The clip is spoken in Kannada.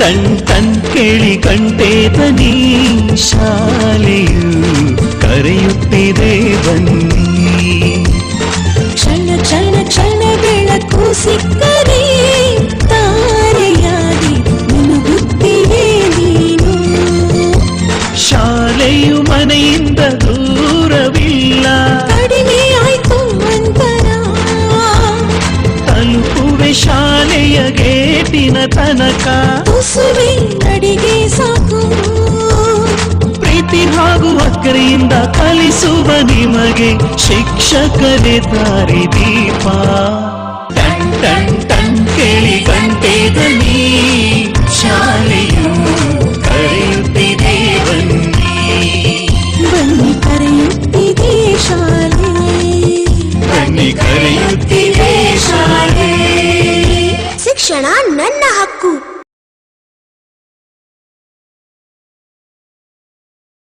ಟನ್ ಟನ್ ಕೇಳಿ ಕಂಟೆ ದನಿ ಶಾಲೆಯು ಕರೆಯುತ್ತಿದೆ ಬನ್ನಿ ಕ್ಷಣ ಕ್ಷಣ ಕ್ಷಣ ಬೆಳಕು ಸಿಕ್ಕರೆ ತಾರೆಯಾಗಿ ಮುನುಗುತ್ತಿಯೇ ನೀನು ಶಾಲೆಯು ಮನೆಯಿಂದ ದೂರವಿಲ್ಲ ಗೇಟಿನ ತನಕ. ನಡಿಗೆ ಸಾಕು. ಪ್ರೀತಿ ಹಾಗೂ ಅಕ್ಕರೆಯಿಂದ ಕಲಿಸುವ ನಿಮಗೆ ಶಿಕ್ಷಕನೇ ದಾರಿ ದೀಪ. ಟನ್ ಟನ್ ಟನ್ ಕೇಳಿ ಗಂಟೆ ದನಿ ಶಾಲೆಯು ಕರೆಯುತ್ತಿದೆ ಬನ್ನಿ. ಬನ್ನಿ ಕರೆಯುತ್ತಿದೆ ಶಾಲೆ. ಬನ್ನಿ ಕರೆಯುತ್ತಿದೆ ಶಿಕ್ಷಣ ನನ್ನ ಹಕ್ಕು